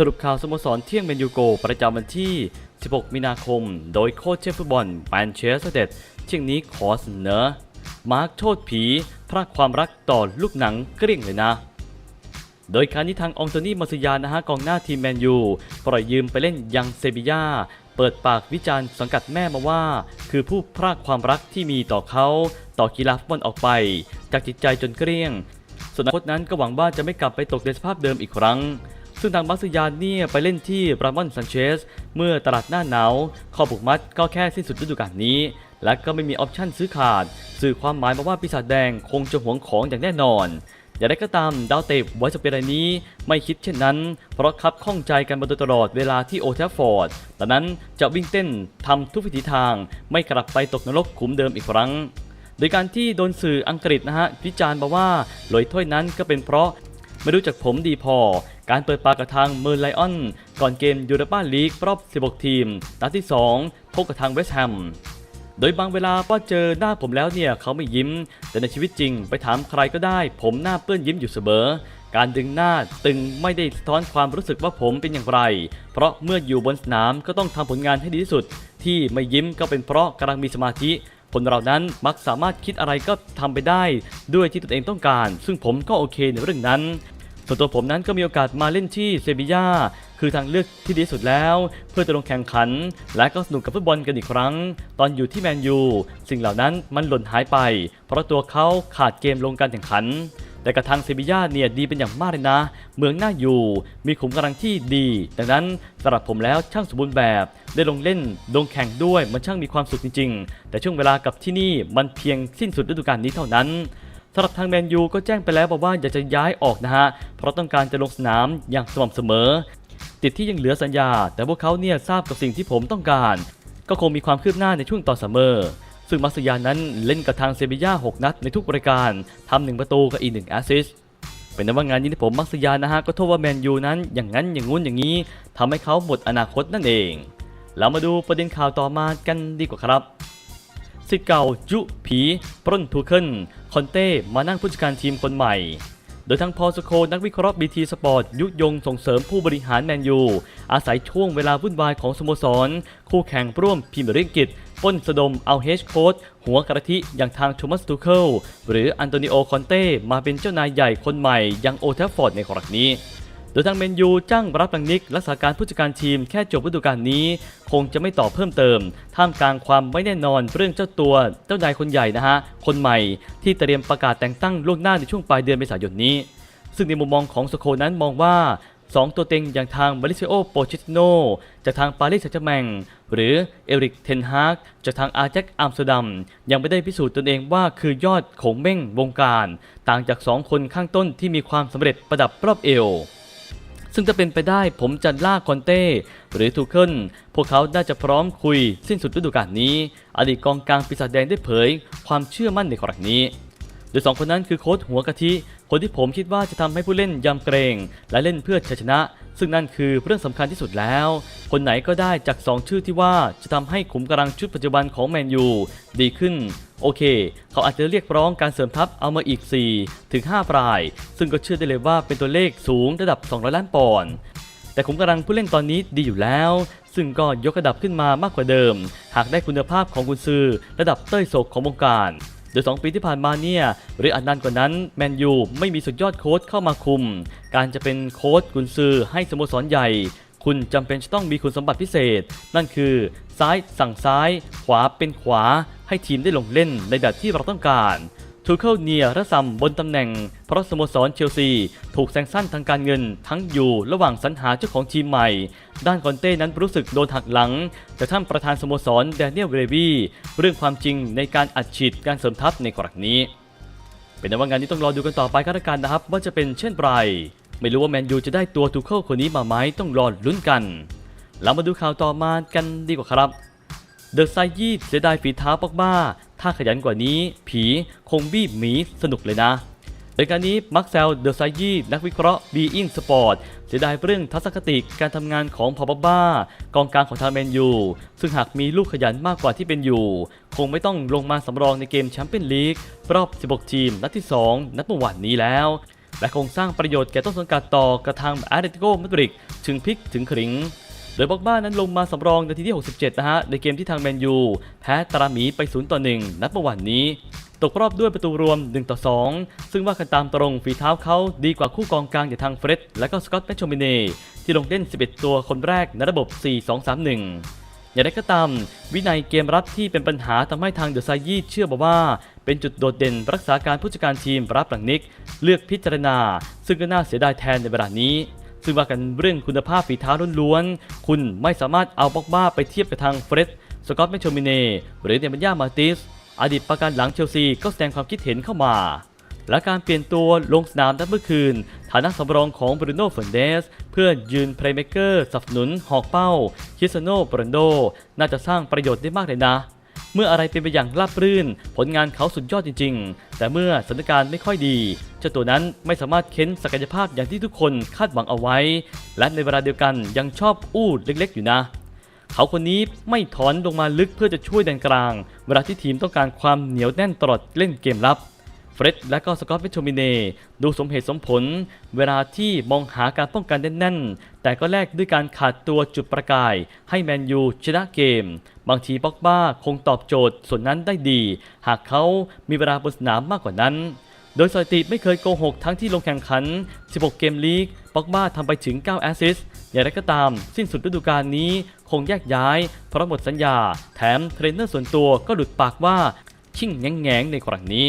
สรุปข่าวสโมสรเที่ยงเมนยูโก ประจำวันที่ 16 มีนาคม โดยโค้ชเชฟฟุตบอลแมนเชสเตอร์เดดเที่ยงนี้ขอเสนอ มาร์คโทษผี พรากความรักต่อลูกหนังเกลี้ยงเลยนะ โดยการที่ทางองโตนี่มาซิยานะฮะกองหน้าทีมแมนยูปล่อยยืมไปเล่นยังเซบียาเปิดปากวิจารณ์สังกัดแม่มาว่า คือผู้พรากความรักที่มีต่อเขาต่อกีฬาฟุตบอลออกไป จากจิตใจจนเกลี้ยงส่วนอนาคตนั้นก็หวังว่าจะไม่กลับไปตกในสภาพเดิมอีกครั้ง ซึ่งทางมาซิยาเนี่ยไปเล่นที่บรามอนซันเชสเมื่อตลาดหน้าหนาวข้อผูกมัดก็แค่สิ้นสุดฤดูกาลนี้ และก็ไม่มีออปชั่นซื้อขาด สื่อความหมายมาว่าปีศาจแดงคงจะหวงของอย่างแน่นอนอย่างไรก็ตามดาวเตะไว้สเปรายนี้ไม่คิดเช่นนั้น เพราะคับข้องใจกันมาโดยตลอดเวลาที่โอเทฟฟอร์ดดังนั้นจะวิ่งเต้นทำทุกวิถีทาง ไม่กลับไปตกนรกขุมเดิมอีกครั้ง โดยการที่โดนสื่ออังกฤษนะฮะวิจารณ์มาว่าลอยถ้วยนั้นก็เป็นเพราะ ไม่รู้จักผมดีพอ การเปิดปากกับทางเมอร์ไลออน ก่อนเกมยูโรปาลีกรอบ 16 ทีม นัดที่ 2 พบกับทางเวสต์แฮม โดยบางเวลาว่าเจอหน้าผมแล้วเนี่ยเขาไม่ยิ้ม แต่ในชีวิตจริงไปถามใครก็ได้ ผมหน้าเปื้อนยิ้มอยู่เสมอ การดึงหน้าตึงไม่ได้สะท้อนความรู้สึกว่าผมเป็นอย่างไร เพราะเมื่ออยู่บนสนามก็ต้องทำผลงานให้ดีที่สุด ที่ไม่ยิ้มก็เป็นเพราะกำลังมีสมาธิคนเรานั้นมักสามารถคิดอะไรก็ทำไปได้ ด้วยที่ตนเองต้องการ ซึ่งผมก็โอเคในเรื่องนั้น ส่วนตัวผมนั้นก็มีโอกาสมาเล่นที่เซบีย่าคือทางเลือกที่ดีสุดแล้ว เพื่อจะลงแข่งขัน และก็สนุกกับฟุตบอลกันอีกครั้ง ตอนอยู่ที่แมนยูสิ่งเหล่านั้นมันหล่นหายไป เพราะตัวเขาขาดเกมลงการแข่งขันแต่กับทางเซบีย่าเนี่ยดีเป็นอย่างมากเลยนะ เมืองน่าอยู่ มีขุมกำลังที่ดี ดังนั้นสำหรับผมแล้วช่างสมบูรณ์แบบ ได้ลงเล่นลงแข่งด้วยมันช่างมีความสุขจริง ๆ แต่ช่วงเวลากับที่นี่มันเพียงสิ้นสุดฤดูกาลนี้เท่านั้น สำหรับทางแมนยูก็แจ้งไปแล้วบอกว่าอยากจะย้ายออกนะฮะ เพราะต้องการจะลงสนามอย่างสม่ำเสมอ ติดที่ยังเหลือสัญญา แต่พวกเขาเนี่ยทราบกับสิ่งที่ผมต้องการ ก็คงมีความคืบหน้าในช่วงต่อซัมเมอร์ซึ่งมัสยานั้นเล่นกับทางเซบีย่า6 นัดในทุกรายการทำหนึ่งประตูกับอีกหนึ่งแอสซิสเป็นนั้นว่างานนี้ที่ผมมักสยานะฮะก็โทษว่าแมนยูนั้นอย่างนั้นอย่างงู้นอย่างนี้ทำให้เขาหมดอนาคตนั่นเอง เรามาดูประเด็นข่าวต่อมากันดีกว่าครับ สิทธิ์เก่ายุผีปล้นทูเคิลคอนเต้มานั่งผู้จัดการทีมคนใหม่ โดยทั้งพอสโคนักวิเคราะห์บีทีสปอร์ตยุยงส่งเสริมผู้บริหารแมนยูอาศัยช่วงเวลาวุ่นวายของสโมสร คู่แข่งร่วมพรีเมียร์ลีกอังกฤษปล้นสะดมเอาเฮดโค้ชหัวกระทิอย่างทางโทมัสทูเคิลหรืออันโตนิโอคอนเต้มาเป็นเจ้านายใหญ่คนใหม่ยังโอเทฟฟอร์ดในครั้งนี้ ดยทางเมนยูจ้างรับลังนิก รักษาการผู้จัดการทีมแค่จบฤดูกาลนี้ คงจะไม่ต่อเพิ่มเติม ท่ามกลางความไม่แน่นอนเรื่องเจ้าตัว เจ้านายคนใหญ่นะฮะ คนใหม่ที่เตรียมประกาศแต่งตั้งล่วงหน้าในช่วงปลายเดือนเมษายนนี้ ซึ่งในมุมมองของสโคนั้นมองว่า 2 ตัวเต็งอย่างทางมาริเซโอโปชิตโนจากทางปารีสแซงต์แชร์แมงหรือเอริกเทนฮากจากทางอาร์แจ็คอัมสเตอร์ดัมยังไม่ได้พิสูจน์ตนเองว่าคือยอดของเม่งวงการ ต่างจาก 2 คนข้างต้นที่มีความสำเร็จประดับรอบเอว ซึ่งถ้าเป็นไปได้ผมจะลากคอนเต้หรือทูเคิลพวกเขาน่าจะพร้อมคุยสิ้นสุดฤดูกาลนี้ อดีตกองกลางปีศาจแดงได้เผย ความเชื่อมั่นในครั้งนี้ โดยสองคนนั้นคือโค้ชหัวกะทิ คนที่ผมคิดว่าจะทำให้ผู้เล่นยำเกรง และเล่นเพื่อชัยชนะ ซึ่งนั่นคือเรื่องสำคัญที่สุดแล้ว คนไหนก็ได้จาก 2 ชื่อที่ว่าจะทำให้ขุมกำลังชุดปัจจุบันของแมนยูดีขึ้น โอเค เขาอาจจะเรียกร้องการเสริมทัพเอามาอีก 4 ถึง5ปลาย ซึ่งก็เชื่อได้เลยว่าเป็นตัวเลขสูงระดับ 200 ล้านปอนด์แต่ขุมกำลังผู้เล่นตอนนี้ดีอยู่แล้ว ซึ่งก็ยกระดับขึ้นมามากกว่าเดิม หากได้คุณภาพของกุนซือระดับเต้ยโศกของวงการ ดย 2 ปีที่ผ่านมาเนี่ยหรืออันนานกว่านั้นแมนยูไม่มีสุดยอดโค้ชเข้ามาคุม การจะเป็นโค้ชกุนซือให้สโมสรใหญ่ คุณจำเป็นจะต้องมีคุณสมบัติพิเศษ นั่นคือ ซ้ายสั่งซ้าย ขวาเป็นขวา ให้ทีมได้ลงเล่นในแบบที่เราต้องการ ทูเคิลเนียระซัมบนตำแหน่ง เพราะสโมสรเชลซี ถูกแซงชั่นทางการเงินทั้งอยู่ระหว่างสรรหาเจ้าของทีมใหม่ ด้านคอนเต้นั้นรู้สึกโดนหักหลังจากท่านประธานสโมสรแดเนียลเวเรวีเรื่องความจริงในการอัดฉีดการเสริมทัพในกรณีนี้ เป็นว่างานนี้ต้องรอดูกันต่อไปก็แล้วกันนะครับ ว่าจะเป็นเช่นไรไม่รู้ว่าแมนยูจะได้ตัวทูเคิลคนนี้มาไหมต้องรอลุ้นกันเรามาดูข่าวต่อมากันดีกว่าครับเดอะไซยี่เสียดายฝีเท้าปอกบ้า ถ้าขยันกว่านี้ ผีคงบี้หมีสนุกเลยนะโดยการนี้มักแซลเดอะไซยี่นักวิเคราะห์บีอิงสปอร์ตเสียดายเรื่องทัศนคติการทำงานของพอปบ้ากองกลางของทางแมนยูซึ่งหากมีลูกขยันมากกว่าที่เป็นอยู่ คงไม่ต้องลงมาสำรองในเกมแชมเปี้ยนลีกรอบ 16 ทีม นัดที่ 2 นัดเมื่อวานนี้แล้ว และคงสร้างประโยชน์แก่ต้นสังกัดต่อกระทางแอตเลติโกมาดริดถึงพลิกถึงขริง โดยบอกบ้านั้นลงมาสำรองนาทีที่ 67 นะฮะ ในเกมที่ทางแมนยู แพ้ตราหมีไป 0 ต่อ 1 นัดเมื่อวานนี้ ตกรอบด้วยประตูรวม 1 ต่อ 2 ซึ่งว่ากันตามตรงฝีเท้าเขาดีกว่าคู่กองกลางอย่างทางเฟร็ดและก็สกอตแมชโชมิเน่ที่ลงเล่น 11 ตัวคนแรกในระบบ 4-2-3-1อย่างไรก็ตาม วินัยเกมรับที่เป็นปัญหาทำให้ทางเดอะไซยี่เชื่อบอกว่า เป็นจุดโดดเด่นรักษาการผู้จัดการทีมรับหลังนิก เลือกพิจารณา ซึ่งก็น่าเสียดายแทนในเวลานี้ ซึ่งว่ากันเรื่องคุณภาพฝีเท้าล้วนๆ คุณไม่สามารถเอาบ็อกบ้าไปเทียบกับทางเฟรดสกอตแมชโชมิเน่หรือเดมันยามาติส อดีตประกันหลังเชลซีก็แสดงความคิดเห็นเข้ามา และการเปลี่ยนตัวลงสนามนัดเมื่อคืน ฐานะสำรองของบรูโน่เฟร์นเดส เพื่อยืนเพลย์เมกเกอร์สนับสนุนหอกเป้า คิสโนโปรนโด น่าจะสร้างประโยชน์ได้มากเลยนะ เมื่ออะไรเป็นไปอย่างราบรื่น ผลงานเขาสุดยอดจริง ๆ แต่เมื่อสถานการณ์ไม่ค่อยดี เจ้าตัวนั้นไม่สามารถเค้นศักยภาพอย่างที่ทุกคนคาดหวังเอาไว้ และในเวลาเดียวกันยังชอบอู้เล็กๆ อยู่นะเขาคนนี้ไม่ถอนลงมาลึกเพื่อจะช่วยแดนกลาง เวลาที่ทีมต้องการความเหนียวแน่นตลอดเล่นเกมรับเฟร็ดและก็สกอตวิชโชมิเน่ดูสมเหตุสมผล เวลาที่มองหาการป้องกันแน่นๆแต่ก็แลกด้วยการขาดตัวจุดประกาย ให้แมนยูชนะเกม บางทีบ็อกบ้าคงตอบโจทย์ส่วนนั้นได้ดี หากเขามีเวลาบนสนามมากกว่านั้น โดยสถิติไม่เคยโกหกทั้งที่ลงแข่งขัน 16 เกมลีกป็อกบ้าทำไปถึง 9 แอสซิสต์อย่างไรก็ตาม สิ้นสุดฤดูกาลนี้คงแยกย้าย เพราะหมดสัญญา แถมเทรนเนอร์ส่วนตัวก็หลุดปากว่าชิ่งแงงในครั้งนี้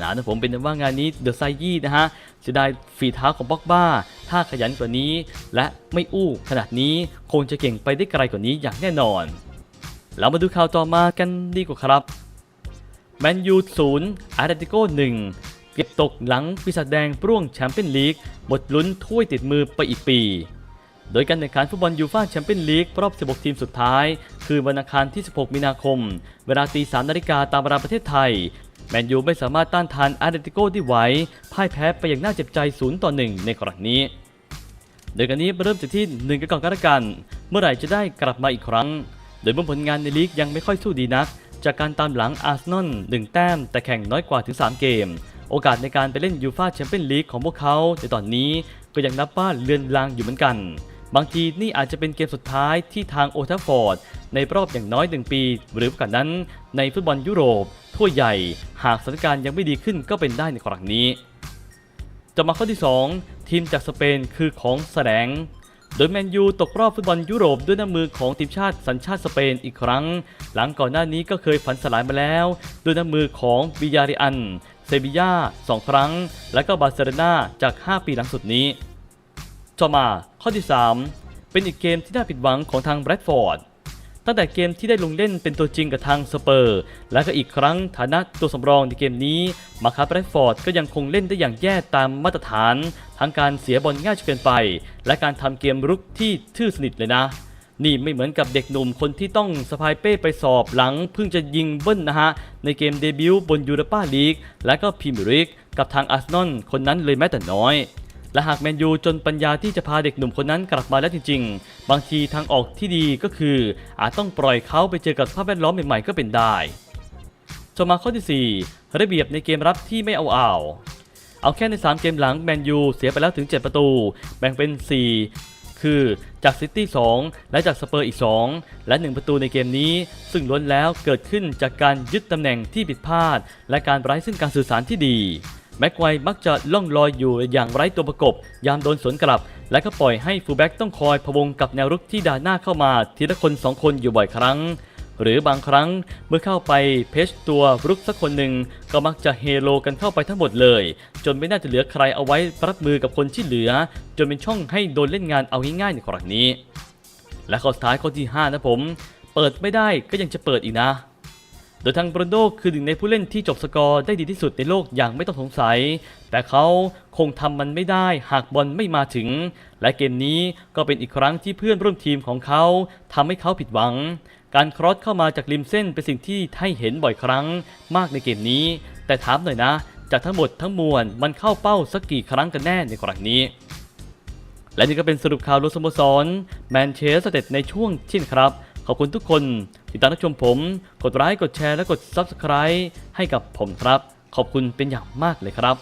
นะนะผมเป็นว่างานนี้เดอะไซยี่นะฮะเสียดายฝีเท้าของบ็อกบ้า ถ้าขยันกว่านี้ และไม่อู้ขนาดนี้คงจะเก่งไปได้ไกลกว่านี้อย่างแน่นอน เรามาดูข่าวต่อมากันดีกว่าครับแมนยูศูนย์อาร์เตติโกหนึ่งเก็บตกหลังปีศาจแดงปร่วงแชมเปี้ยนลีกหมดลุ้นถ้วยติดมือไปอีกปี โดยการแข่งขันฟุตบอลยูฟ่าแชมเปี้ยนลีกรอบ 16 ทีมสุดท้าย คือวันอังคารที่ 16 มีนาคม เวลาตี3นาฬิกาตามเวลาประเทศไทย แมนยูไม่สามารถต้านทานอาร์เตติโกได้ไหวพ่ายแพ้ไปอย่างน่าเจ็บใจ 0 ต่อ 1 ในครั้งนี้โดยกันนี้เริ่มจากที่ 1 กันก่อนกันละกัน เมื่อไหร่จะได้กลับมาอีกครั้ง โดยเมื่อผลงานในลีกยังไม่ค่อยสู้ดีนัก จากการตามหลังอาร์เซนอล1แต้ม แต่แข่งน้อยกว่าถึง 3 เกม โอกาสในการไปเล่นยูฟาแชมเปี้ยนลีกของพวกเขาในตอนนี้ก็ยังนับว่าเลือนลางอยู่เหมือนกัน บางทีนี่อาจจะเป็นเกมสุดท้ายที่ทางโอทัฟฟอร์ดในรอบอย่างน้อย 1 ปี หรือกันนั้นในฟุตบอลยุโรป ทั่วใหญ่ หากสถานการณ์ยังไม่ดีขึ้นก็เป็นได้ในครั้งนี้จะมาข้อที่ 2 ทีมจากสเปนคือของแสดง โดยแมนยูตกรอบฟุตบอลยุโรปด้วยน้ำมือของทีมชาติสัญชาติสเปนอีกครั้ง หลังก่อนหน้านี้ก็เคยฝันสลายมาแล้ว ด้วยน้ำมือของบิยาริอัน เซบียา2 ครั้ง และก็บาร์เซโลนาจาก 5 ปีหลังสุดนี้ต่อมาข้อที่ 3 เป็นอีกเกมที่น่าผิดหวังของทางแบรดฟอร์ด ตั้งแต่เกมที่ได้ลงเล่นเป็นตัวจริงกับทางสเปอร์ และก็อีกครั้งฐานะตัวสำรองในเกมนี้มาคาแบรฟอร์ดก็ยังคงเล่นได้อย่างแย่ตามมาตรฐาน ทั้งการเสียบอลง่ายจนเกินไป และการทำเกมรุกที่ทื่อสนิทเลยนะนี่ไม่เหมือนกับเด็กหนุ่มคนที่ต้องสะพายเป้ไปสอบหลังเพิ่งจะยิงเบิ้ลนะฮะ ในเกมเดบิวต์บนยูโรปาลีกและก็พรีเมียร์ลีกกับทางอาร์เซนอลคนนั้นเลยแม้แต่น้อย และหากแมนยูจนปัญญาที่จะพาเด็กหนุ่มคนนั้นกลับมาแล้วจริงๆ บางทีทางออกที่ดีก็คือ อาจต้องปล่อยเขาไปเจอกับสภาพแวดล้อมใหม่ๆก็เป็นได้ต่อมาข้อที่ 4 ระเบียบในเกมรับที่ไม่เอาอ่าว เอาแค่ใน 3 เกมหลังแมนยูเสียไปแล้วถึง 7 ประตู แบ่งเป็น 4 คือจากซิตี้ 2 และจากสเปอร์อีก 2 และ 1 ประตูในเกมนี้ ซึ่งล้วนแล้วเกิดขึ้นจากการยึดตำแหน่งที่ผิดพลาด และการไร้ซึ่งการสื่อสารที่ดี แม็กไกวมักจะล่องลอยอยู่อย่างไร้ตัวประกบ ยามโดนสวนกลับ และก็ปล่อยให้ฟูลแบ็กต้องคอยพวงกับแนวรุกที่ด่าหน้าเข้ามาทีละคนสองคนอยู่บ่อยครั้ง หรือบางครั้งเมื่อเข้าไปเพชตัวรุกสักคนหนึ่งก็มักจะเฮโลกันเข้าไปทั้งหมดเลย จนไม่น่าจะเหลือใครเอาไว้รับมือกับคนที่เหลือ จนเป็นช่องให้โดนเล่นงานเอาง่ายๆในครั้งนี้ และข้อสุดท้ายข้อที่5นะผม เปิดไม่ได้ก็ยังจะเปิดอีกนะ โดยทางบรนโดคือหนึ่งในผู้เล่นที่จบสกอร์ได้ดีที่สุดในโลกอย่างไม่ต้องสงสัย แต่เขาคงทำมันไม่ได้หากบอลไม่มาถึง และเกมนี้ก็เป็นอีกครั้งที่เพื่อนร่วมทีมของเขาทำให้เขาผิดหวัง การครอสเข้ามาจากริมเส้นเป็นสิ่งที่ให้เห็นบ่อยครั้งมากในเกมนี้ แต่ถามหน่อยนะ จากทั้งหมดทั้งมวลมันเข้าเป้าสักกี่ครั้งกันแน่ในครั้งนี้และนี่ก็เป็นสรุปข่าวรวมสโมสรแมนเชสเตอร์ในช่วงเช่นครับ ขอบคุณทุกคนที่ตามรับชมผม กดไลค์กดแชร์และกด Subscribe ให้กับผมครับ ขอบคุณเป็นอย่างมากเลยครับ